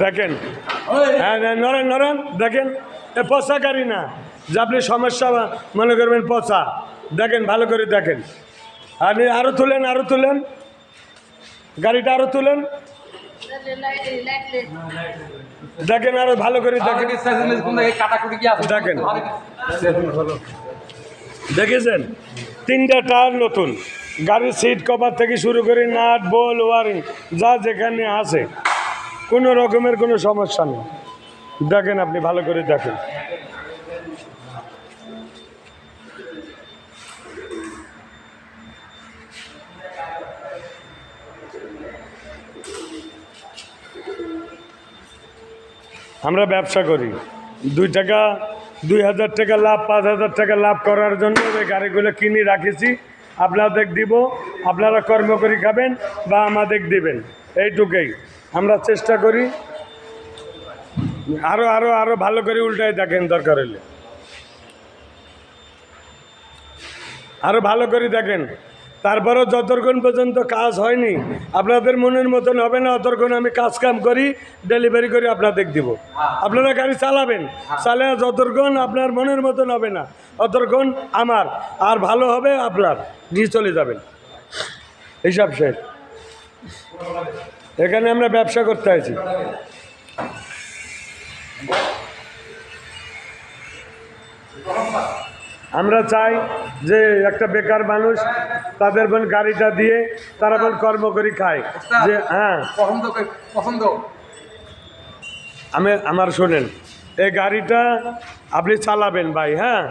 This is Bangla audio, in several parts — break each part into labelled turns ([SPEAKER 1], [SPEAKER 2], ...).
[SPEAKER 1] দেখেন। হ্যাঁ হ্যাঁ, নরেন নরেন দেখেন। এ পচা গাড়ি না। যে আপনি সমস্যা মনে করবেন পচা। দেখেন ভালো করে দেখেন। আপনি আরও তুলেন আরও তুলেন। গাড়িটা আরও তুলেন। দেখেন আরও ভালো করে দেখেন। দেখেছেন? তিনটা টায়ার নতুন। গাড়ির সিট কভার থেকে শুরু করে নাট বল ওয়ারিং যা যেখানে আছে। কোনো রকমের কোনো সমস্যা নেই। দেখেন আপনি ভালো করে দেখেন। আমরা ব্যবসা করি। দুই টাকা, দুই হাজার টাকা লাভ, পাঁচ হাজার টাকা লাভ করার জন্য ওই গাড়িগুলো কিনে রাখেছি, আপনাদের দিব, আপনারা কর্ম করে খাবেন বা আমাদের দিবেন। এইটুকুই। আমরা চেষ্টা করি আরও আরও আরও ভালো করে উল্টায় দেখেন দরকার হলে আরও ভালো করে দেখেন। তারপরেও যতক্ষণ পর্যন্ত কাজ হয়নি, আপনাদের মনের মতন হবে না অতক্ষণ আমি কাজ কাম করি, ডেলিভারি করে আপনাদের দিব। আপনারা গাড়ি চালাবেন, চালিয়ে যতক্ষণ আপনার মনের মতন হবে না অতক্ষণ আমার, আর ভালো হবে আপনার, নিয়ে চলে যাবেন। হিসাব শেষ। এখানে আমরা ব্যবসা করতে আছি আমরা চাই যে একটা বেকার মানুষ তাদের বোন গাড়িটা দিয়ে তারা বোন কর্ম করি খায়। যে হ্যাঁ।
[SPEAKER 2] পছন্দ পছন্দ?
[SPEAKER 1] আমি আমার শোনেন। এই গাড়িটা আপনি চালাবেন ভাই হ্যাঁ?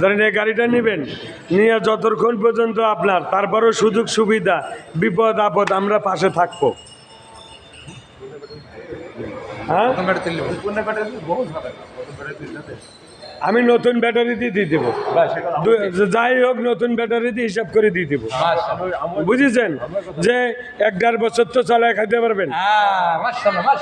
[SPEAKER 1] ধরেন এই গাড়িটা নেবেন নিয়ে যতক্ষণ পর্যন্ত আপনার তারপরও সুযোগ সুবিধা বিপদ আপদ আমরা পাশে থাকব। হ্যাঁ? আমি নতুন ব্যাটারি দিয়ে দিয়ে দেবো। যাই হোক নতুন ব্যাটারি দিয়ে হিসাব করে দিয়ে দেবো। বুঝেছেন? যে এক দেড় বছর তো চালায় খাইতে পারবেন।
[SPEAKER 2] হ্যাঁ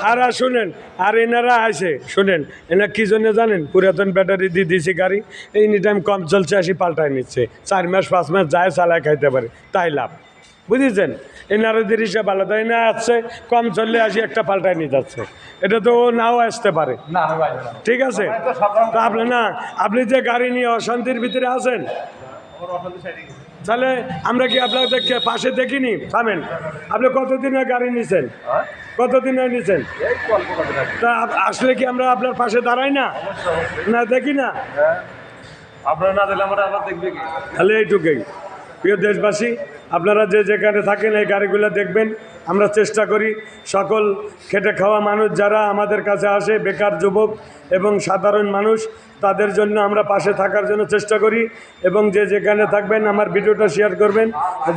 [SPEAKER 1] আর শুনেন আর এনারা আসে শুনেন এনারা কি জন্য জানেন? পুরাতন ব্যাটারি দিয়ে দিয়েছি গাড়ি এনি টাইম কম চলছে আসি পাল্টায় নিচ্ছে। চার মাস পাঁচ মাস যায় চালায় খাইতে পারে তাই লাভ। বুঝেছেন? এনারাদের হিসাব আলাদা। এনা আসছে কম চললে আসি একটা পাল্টায় নিয়ে যাচ্ছে। এটা তো ও নাও আসতে পারে। ঠিক আছে? তা আপনি না আপনি যে গাড়ি নিয়ে অশান্তির ভিতরে আছেন তাহলে আমরা কি আপনাদের পাশে দেখিনি? থামেন। আপনি কতদিনের গাড়ি নিছেন? কতদিনের নিছেন? তা আসলে কি আমরা আপনার পাশে দাঁড়াই না? না দেখি না?
[SPEAKER 2] আপনারা না দিলে আমরা আবার দেখবে কি?
[SPEAKER 1] তাহলে এইটুকুই। প্রিয় দেশবাসী আপনারা যে যেখানে থাকেন এই গাড়িগুলো দেখবেন, আমরা চেষ্টা করি সকল খেটে খাওয়া মানুষ যারা আমাদের কাছে আসে, বেকার যুবক এবং সাধারণ মানুষ, তাদের জন্য আমরা পাশে থাকার জন্য চেষ্টা করি এবং যে যেখানে থাকবেন আমার ভিডিওটা শেয়ার করবেন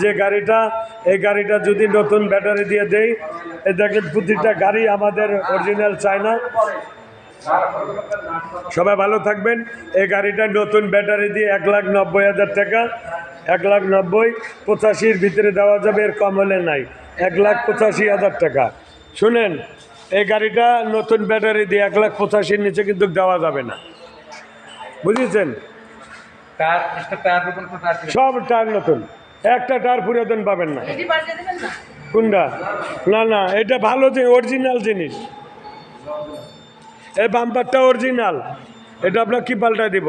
[SPEAKER 1] যে গাড়িটা, এই গাড়িটা যদি নতুন ব্যাটারি দিয়ে দেই এ দেখেন প্রতিটা গাড়ি আমাদের অরিজিনাল চায়না। সবাই ভালো থাকবেন। এই গাড়িটা নতুন ব্যাটারি দিয়ে এক লাখ নব্বই হাজার টাকা এক লাখ নব্বই পঁচাশির ভিতরে দেওয়া যাবে এর কম হলে নাই। এক লাখ পঁচাশি হাজার টাকা। শুনেন এই গাড়িটা নতুন ব্যাটারি দিয়ে এক লাখ পঁচাশির নিচে কিন্তু দেওয়া যাবে না। বুঝেছেন। সব টায়ার নতুন। একটা টায়ার পুরাতন পাবেন না।
[SPEAKER 3] পাল্টে
[SPEAKER 1] কোনটা? না না এটা ভালো যে অরিজিনাল জিনিস। এই বাম্পারটা অরিজিনাল। এটা আপনার কি পাল্টায় দিব?